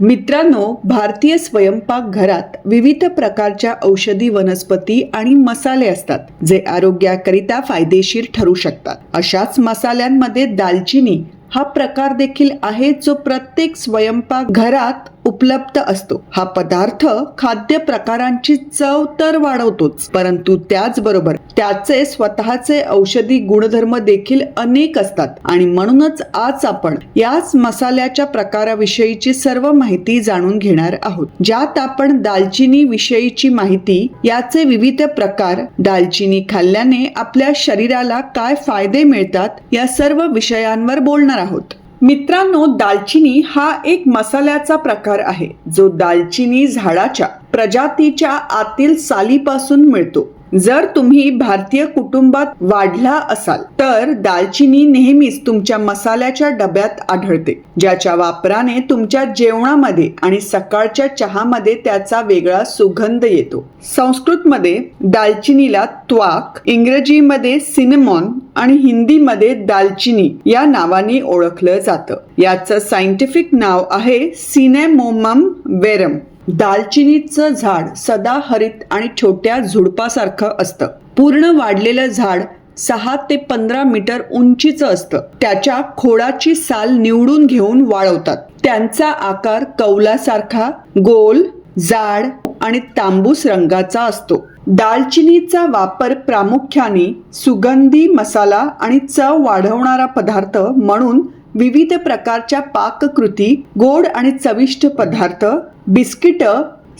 मित्रांनो भारतीय स्वयंपाक घरात विविध प्रकारच्या औषधी वनस्पती आणि मसाले असतात जे आरोग्याकरिता फायदेशीर ठरू शकतात. अशाच मसाल्यांमध्ये दालचिनी हा प्रकार देखील आहे जो प्रत्येक स्वयंपाक घरात उपलब्ध असतो. हा पदार्थ खाद्य प्रकारांची चव तर वाढवतोच. परंतु त्याचबरोबर त्याचे स्वतःचे औषधी गुणधर्म देखील अनेक असतात. आणि म्हणूनच आज आपण याच मसाल्याच्या प्रकाराविषयीची सर्व माहिती जाणून घेणार आहोत. ज्यात आपण दालचिनी विषयीची माहिती याचे विविध प्रकार दालचिनी खाल्ल्याने आपल्या शरीराला काय फायदे मिळतात या सर्व विषयांवर बोलणार आहोत. मित्रांनो दालचिनी हा एक मसाल्याचा प्रकार आहे जो दालचिनी झाडाच्या प्रजातीच्या आतील सालीपासून मिळतो. जर तुम्ही भारतीय कुटुंबात वाढला असाल तर दालचिनी नेहमीच तुमच्या मसाल्याच्या डब्यात आढळते ज्याच्या वापराने तुमच्या जेवणामध्ये आणि सकाळच्या चहामध्ये त्याचा वेगळा सुगंध येतो. संस्कृतमध्ये दालचिनीला त्वाक इंग्रजीमध्ये सिनेमॉन आणि हिंदीमध्ये दालचिनी या नावाने ओळखलं जातं. याचं सायंटिफिक नाव आहे सिनेमोमम वेरम. दालचिनीचं झाड सदाहरित आणि छोट्या झुडपासारखं असतं. पूर्ण वाढलेलं झाड सहा ते पंधरा मीटर उंचीचं असतं. त्याच्या खोडाची साल निवडून घेऊन वाळवतात. त्यांचा आकार कौलासारखा गोल जाड आणि तांबूस रंगाचा असतो. दालचिनीचा वापर प्रामुख्याने सुगंधी मसाला आणि चव वाढवणारा पदार्थ म्हणून विविध प्रकारच्या पाककृती गोड आणि चविष्ट पदार्थ बिस्किट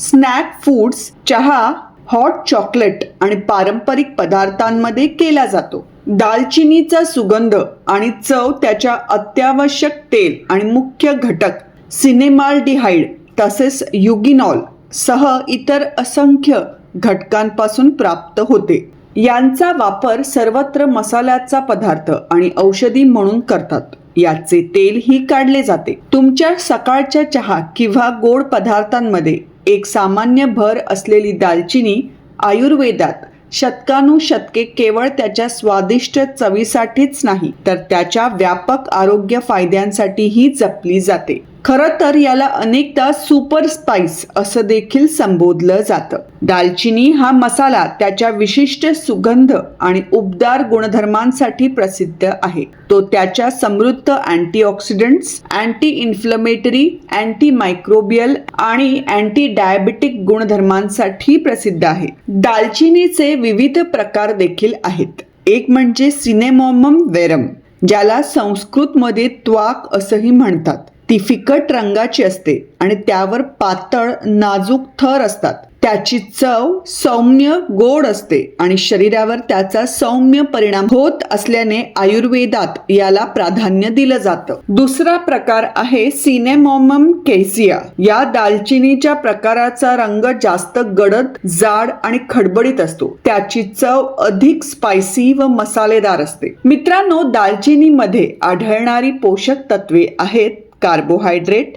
स्नॅक फूड्स चहा हॉट चॉकलेट आणि पारंपरिक पदार्थांमध्ये केला जातो. दालचिनीचा सुगंध आणि चव त्याच्या अत्यावश्यक तेल आणि मुख्य घटक सिनेमाल्डिहाइड तसेच युगिनॉल सह इतर असंख्य घटकांपासून प्राप्त होते. यांचा वापर सर्वत्र मसाल्याचा पदार्थ आणि औषधी म्हणून करतात. याचे तेलही काढले जाते. तुमच्या सकाळच्या चहा किंवा गोड पदार्थांमध्ये एक सामान्य भर असलेली दालचिनी आयुर्वेदात शतकानुशतके केवळ त्याच्या स्वादिष्ट चवीसाठीच नाही तर त्याच्या व्यापक आरोग्य फायद्यांसाठीही जपली जाते. खरं तर याला अनेकदा सुपर स्पाइस असं देखील संबोधलं जातं. दालचिनी हा मसाला त्याच्या विशिष्ट सुगंध आणि उबदार गुणधर्मांसाठी प्रसिद्ध आहे. तो त्याच्या समृद्ध antioxidants anti inflammatory anti microbial आणि अँटी डायबेटिक गुणधर्मांसाठी प्रसिद्ध आहे. दालचिनीचे विविध प्रकार देखील आहेत. एक म्हणजे सिनेमोमम वेरम ज्याला संस्कृतमध्ये त्वाक असंही म्हणतात. ती फिकट रंगाची असते आणि त्यावर पातळ नाजूक थर असतात. त्याची चव सौम्य गोड असते आणि शरीरावर त्याचा सौम्य परिणाम होत असल्याने आयुर्वेदात याला प्राधान्य दिलं जातं. दुसरा प्रकार आहे सिनेमोमम केसिया. या दालचिनीच्या प्रकाराचा रंग जास्त गडद जाड आणि खडबडीत असतो. त्याची चव अधिक स्पायसी व मसालेदार असते. मित्रांनो दालचिनीमध्ये आढळणारी पोषक तत्वे आहेत carbohydrate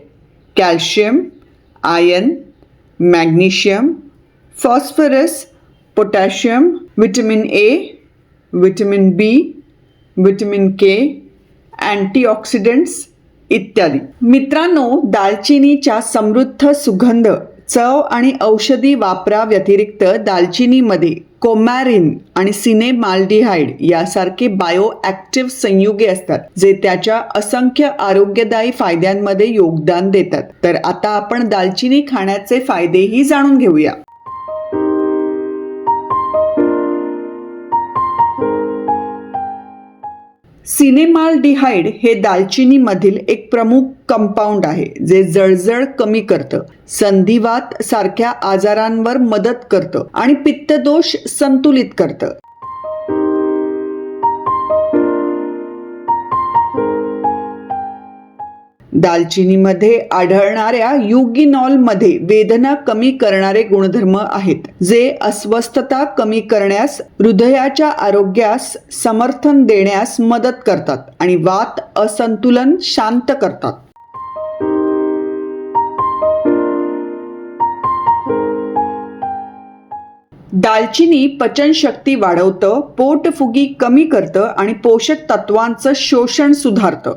calcium iron magnesium phosphorus potassium vitamin A vitamin B vitamin K antioxidants इत्यादी. मित्रांनो दालचिनीच्या समृद्ध सुगंध चव आणि औषधी वापरा व्यतिरिक्त दालचिनीमध्ये कोमॅरिन आणि सिनेमाल्डिहाइड यासारखे बायोॲक्टिव्ह संयुगे असतात जे त्याच्या असंख्य आरोग्यदायी फायद्यांमध्ये योगदान देतात. तर आता आपण दालचिनी खाण्याचे फायदेही जाणून घेऊया. सिनेमाल्डिहाइड हे दालचिनीमधील एक प्रमुख कंपाऊंड आहे जे जळजळ कमी करतं संधिवात सारख्या आजारांवर मदत करतं आणि पित्तदोष संतुलित करतं. दालचिनीमध्ये आढळणाऱ्या युगिनॉलमध्ये वेदना कमी करणारे गुणधर्म आहेत जे अस्वस्थता कमी करण्यास हृदयाच्या आरोग्यास समर्थन देण्यास मदत करतात आणि वात असंतुलन शांत करतात. दालचिनी पचनशक्ती वाढवतं पोटफुगी कमी करतं आणि पोषक तत्वांचं शोषण सुधारतं.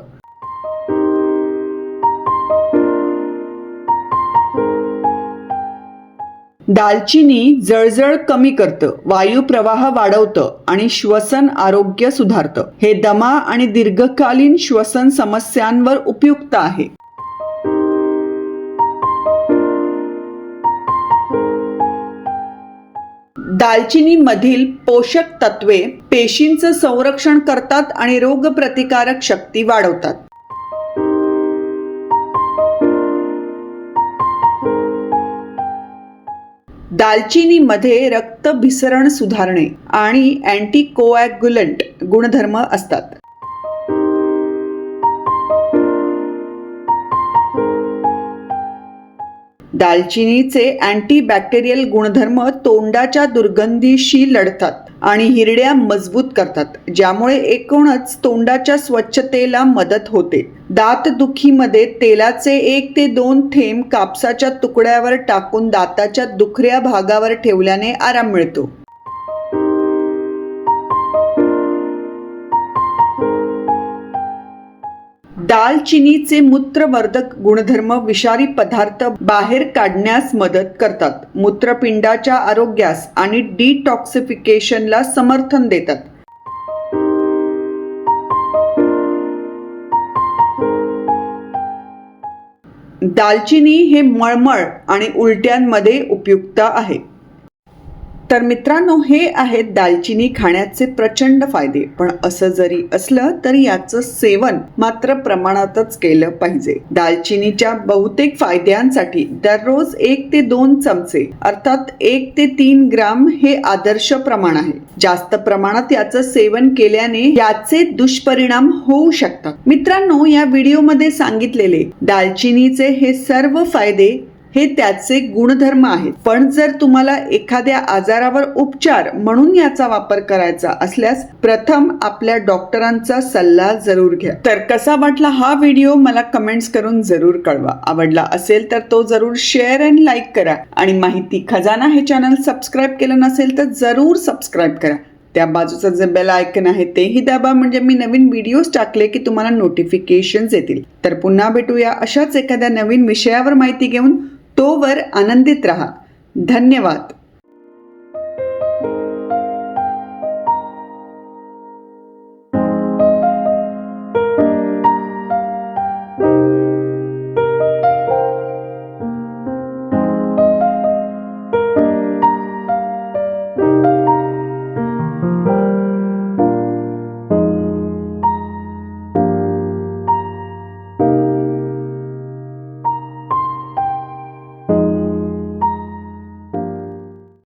दालचिनी जळजळ कमी करतं वायू प्रवाह वाढवतं आणि श्वसन आरोग्य सुधारतं. हे दमा आणि दीर्घकालीन श्वसन समस्यांवर उपयुक्त आहे. दालचिनी मधील पोषक तत्वे पेशींचं संरक्षण करतात आणि रोगप्रतिकारक शक्ती वाढवतात. दालचिनीमध्ये रक्त भिसरण सुधारणे आणि अँटीकोॲग्युलंट गुणधर्म असतात. दालचिनीचे अँटीबॅक्टेरियल गुणधर्म तोंडाच्या दुर्गंधीशी लढतात आणि हिरड्या मजबूत करतात ज्यामुळे एकूणच तोंडाच्या स्वच्छतेला मदत होते. दातदुखीमध्ये तेलाचे एक ते दोन थेंब कापसाच्या तुकड्यावर टाकून दाताच्या दुखऱ्या भागावर ठेवल्याने आराम मिळतो. दालचिनीचे मूत्रवर्धक गुणधर्म विषारी पदार्थ बाहेर काढण्यास मदत करतात. मूत्रपिंडाच्या आरोग्यास आणि डिटॉक्सिफिकेशनला समर्थन देतात. दालचिनी हे मळमळ आणि उलट्यांमध्ये उपयुक्त आहे. तर मित्रांनो हे आहेत दालचिनी खाण्याचे प्रचंड फायदे. पण असं जरी असलं तरी याचं सेवन मात्र प्रमाणातच केलं पाहिजे. दालचिनीच्या बहुतेक फायद्यांसाठी दररोज एक ते दोन चमचे अर्थात एक ते तीन ग्राम हे आदर्श प्रमाण आहे. जास्त प्रमाणात याचं सेवन केल्याने याचे दुष्परिणाम होऊ शकतात. मित्रांनो या व्हिडिओमध्ये सांगितलेले दालचिनीचे हे सर्व फायदे हे त्याचे गुणधर्म आहेत. पण जर तुम्हाला एखाद्या आजारावर उपचार म्हणून याचा वापर करायचा असल्यास प्रथम आपल्या डॉक्टरांचा सल्ला जरूर घ्या. तर कसा वाटला हा व्हिडिओ मला कमेंट्स करून जरूर कळवा. आवडला असेल तर तो जरूर शेअर अँड लाईक करा. आणि माहिती खजाना हे चॅनल सबस्क्राईब केलं नसेल तर जरूर सबस्क्राईब करा. त्या बाजूचं जे बेल आयकन आहे तेही दाबा. म्हणजे मी नवीन व्हिडिओज टाकले की तुम्हाला नोटिफिकेशन्स येतील. तर पुन्हा भेटूया अशाच एखाद्या नवीन विषयावर माहिती घेऊन. तोवर आनंदित रहा. धन्यवाद.